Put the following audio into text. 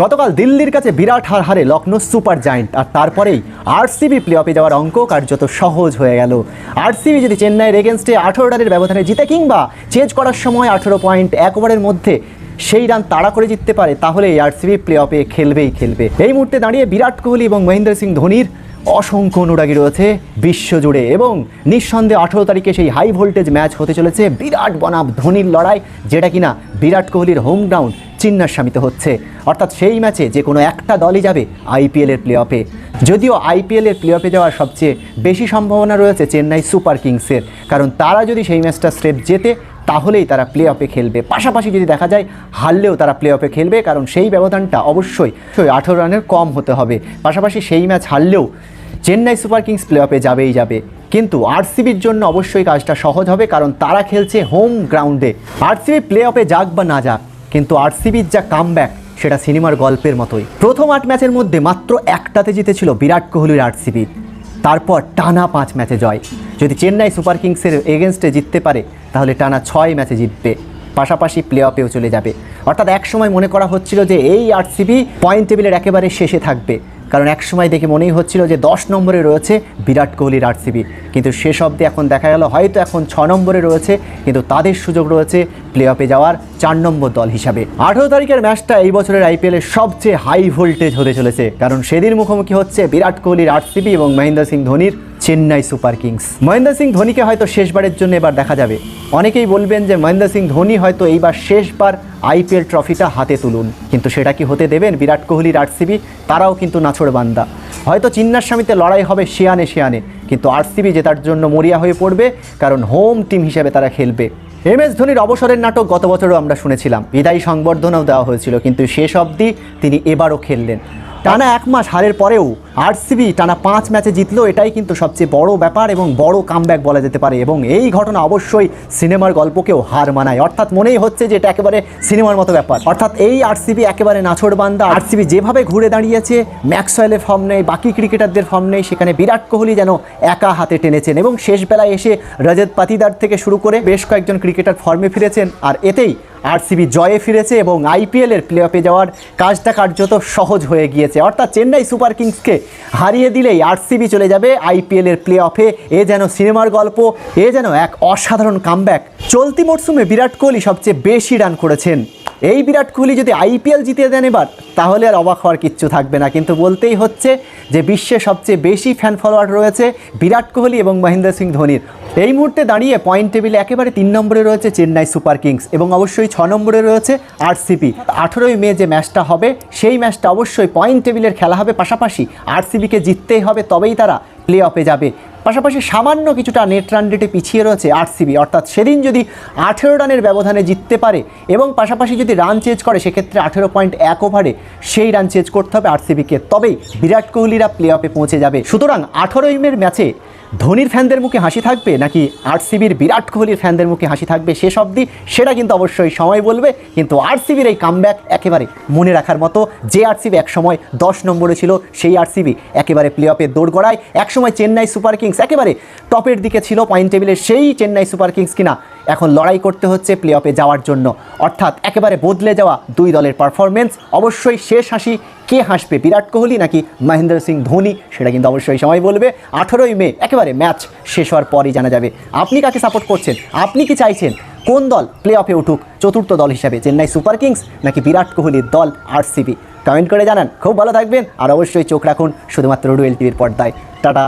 গতকাল দিল্লির কাছে বিরাট হার হারে লখনৌ সুপার জায়েন্ট, আর তারপরেই আরসিবি প্লে অফে যাওয়ার অঙ্ক কার্যত সহজ হয়ে গেল। আরসিবি যদি চেন্নাইয়ের এগেনস্টে আঠেরো রানের ব্যবধানে জিতে কিংবা চেঞ্জ করার সময় আঠেরো পয়েন্ট এক ওভারের মধ্যে সেই রান তাড়া করে জিততে পারে তাহলে এই আরসিবি প্লে অফে খেলবেই খেলবে। এই মুহূর্তে দাঁড়িয়ে বিরাট কোহলি এবং মহেন্দ্র সিং ধোনির অসংখ্য অনুরাগী রয়েছে বিশ্বজুড়ে এবং নিঃসন্দেহে আঠেরো তারিখে সেই হাই ভোল্টেজ ম্যাচ হতে চলেছে বিরাট বনাম ধোনির লড়াই, যেটা কিনা বিরাট কোহলির হোম গ্রাউন্ড চিন্নাস্বামিতে হচ্ছে। অর্থাৎ সেই ম্যাচে যে কোনো একটা দলই যাবে আইপিএলের প্লে অফে যদিও আইপিএলের প্লে অফে যাওয়ার সবচেয়ে বেশি সম্ভাবনা রয়েছে চেন্নাই সুপার কিংসের। কারণ তারা যদি সেই ম্যাচটা স্রেফ জেতে, তাহলেই তারা প্লে অফে খেলবে। পাশাপাশি যদি দেখা যায়, হারলেও তারা প্লে অফে খেলবে, কারণ সেই ব্যবধানটা অবশ্যই আঠেরো রানের কম হতে হবে। পাশাপাশি সেই ম্যাচ হারলেও চেন্নাই সুপার কিংস প্লে অফে যাবেই যাবে। কিন্তু আরসিবির জন্য অবশ্যই কাজটা সহজ হবে, কারণ তারা খেলছে হোম গ্রাউন্ডে। আরসিবি প্লে অফে যাক বা না যাক কিন্তু আরসিবির যা কামব্যাক সেটা সিনেমার গল্পের মতোই। প্রথম আট ম্যাচের মধ্যে মাত্র একটাতে জিতেছিল বিরাট কোহলির আরসিবি। তারপর টানা পাঁচ ম্যাচে জয়। যদি চেন্নাই সুপার কিংসের এগেনস্টে জিততে পারে, তাহলে টানা ছয় ম্যাচে জিতবে। পাশাপাশি প্লে অফেও চলে যাবে। অর্থাৎ একসময় মনে করা হচ্ছিল যে এই আরসিবি পয়েন্ট টেবিলের একেবারে শেষে থাকবে। কারণ এক সময় দেখে মনেই হচ্ছিল যে দশ নম্বরে রয়েছে বিরাট কোহলির আরসিবি। কিন্তু শেষ অবধি এখন দেখা গেল, হয়তো এখন ছ নম্বরে রয়েছে, কিন্তু তাদের সুযোগ রয়েছে প্লে অফে যাওয়ার চার নম্বর দল হিসাবে। আঠেরো তারিখের ম্যাচটা এই বছরের আইপিএলের সবচেয়ে হাই ভোল্টেজ হতে চলেছে, কারণ সেদিন মুখোমুখি হচ্ছে বিরাট কোহলির আরসিবি এবং মহেন্দ্র সিং ধোনির চেন্নাই সুপার কিংস। মহেন্দ্র সিং ধোনিকে হয়তো শেষবারের জন্য এবার দেখা যাবে। অনেকেই বলবেন যে মহেন্দ্র সিং ধোনি হয়তো এইবার শেষবার আইপিএল ট্রফিটা হাতে তুলুন। কিন্তু সেটা কি হতে দেবেন? বিরাট কোহলির আরসিবি, তারাও কিন্তু নাছড় বান্দা হয়তো চিন্নার স্বামীতে লড়াই হবে শিয়ানে শিয়ানে। কিন্তু আরসিবি জেতার জন্য মরিয়া হয়ে পড়বে, কারণ হোম টিম হিসেবে তারা খেলবে। এম এস ধোনির অবসরের নাটক গত বছরও আমরা শুনেছিলাম। বিদায়ী সংবর্ধনাও দেওয়া হয়েছিল, কিন্তু শেষ অবধি তিনি এবারও খেললেন। টানা এক মাস হারের পরেও আরসিবি টানা পাঁচ ম্যাচে জিতলো, এটাই কিন্তু সবচেয়ে বড় ব্যাপার এবং বড় কামব্যাক বলা যেতে পারে। এবং এই ঘটনা অবশ্যই সিনেমার গল্পকেও হার মানায়। অর্থাৎ মনেই হচ্ছে যে এটা একেবারে সিনেমার মতো ব্যাপার। অর্থাৎ এই আরসিবি একেবারে নাছড় বান্দা আরসিবি যেভাবে ঘুরে দাঁড়িয়েছে, ম্যাক্সওয়েলের ফর্ম নেই, বাকি ক্রিকেটারদের ফর্ম নেই, সেখানে বিরাট কোহলি যেন একা হাতে টেনেছেন এবং শেষ বেলায় এসে রজত পাতিদার থেকে শুরু করে বেশ কয়েকজন ক্রিকেটার ফর্মে ফিরেছেন। আর এতেই আরসিবি জয়ে ফিরেছে এবং আইপিএলের প্লে অফে যাওয়ার কাজটা কার্যত সহজ হয়ে গিয়েছে। অর্থাৎ চেন্নাই সুপার কিংসকে হারিয়ে দিলেই আরসিবি চলে যাবে আইপিএলের প্লে অফে এ যেন সিনেমার গল্প, এ যেন এক অসাধারণ কামব্যাক চলতি মরশুমে বিরাট কোহলি সবচেয়ে বেশি রান করেছেন। এই বিরাট কোহলি যদি আইপিএল জিতে দেন এবার, তাহলে আর অবাক হওয়ার কিচ্ছু থাকবে না। কিন্তু বলতেই হচ্ছে যে বিশ্বে সবচেয়ে বেশি ফ্যান ফলোয়ার রয়েছে বিরাট কোহলি এবং মহেন্দ্র সিং ধোনির। এই মুহূর্তে দাঁড়িয়ে পয়েন্ট টেবিলে একেবারে তিন নম্বরে রয়েছে চেন্নাই সুপার কিংস এবং অবশ্যই ছ নম্বরে রয়েছে আরসিবি। আঠেরোই মে যে ম্যাচটা হবে, সেই ম্যাচটা অবশ্যই পয়েন্ট টেবিলের খেলা হবে। পাশাপাশি আরসিবিকে জিততেই হবে, তবেই তারা প্লে অফে যাবে। পাশাপাশি সামান্য কিছুটা নেট রান রেটে পিছিয়ে রয়েছে আরসিবি অর্থাৎ সেদিন যদি আঠেরো রানের ব্যবধানে জিততে পারে এবং পাশাপাশি যদি রান চেঞ্জ করে, সেক্ষেত্রে আঠেরো পয়েন্ট এক ওভারে সেই রান চেঞ্জ করতে হবে আরসিবিকে তবেই বিরাট কোহলিরা প্লে অফে পৌঁছে যাবে। সুতরাং আঠেরোই মের ম্যাচে ধোনির ফ্যানদের মুখে হাসি থাকবে নাকি আরসিবির বিরাট কোহলির ফ্যানদের মুখে হাসি থাকবে শেষ অবধি? সেটা কিন্তু অবশ্যই সময় বলবে। কিন্তু আরসিবির এই কামব্যাক একেবারে মনে রাখার মতো যে আরসিবি একসময় দশ নম্বরে ছিল, সেই আরসিবি একেবারে প্লে অফে দৌড় গড়ায় একসময় চেন্নাই সুপার কিংস একেবারে টপের দিকে ছিল, পয়েন্ট টেবিলের সেই চেন্নাই সুপার কিংস কিনা এখন লড়াই করতে হচ্ছে প্লে অফে যাওয়ার জন্য। অর্থাৎ একেবারে বদলে যাওয়া দুই দলের পারফরমেন্স অবশ্যই শেষ হাসি, কে হাসবে, বিরাট কোহলি নাকি মহেন্দ্র সিং ধোনি, সেটা কিন্তু অবশ্যই সময় বলবে। আঠেরোই মে, একেবারে ম্যাচ শেষ হওয়ার পরই জানা যাবে। আপনি কাকে সাপোর্ট করছেন? আপনি কি চাইছেন? কোন দল প্লে অফে উঠুক? চতুর্থ দল হিসাবে চেন্নাই সুপার কিংস নাকি বিরাট কোহলির দল আরসিবি? কমেন্ট করে জানান। খুব ভালো থাকবেন আর অবশ্যই চোখ রাখুন শুধুমাত্র রুয়েল টিভির পর্দায়। টাটা।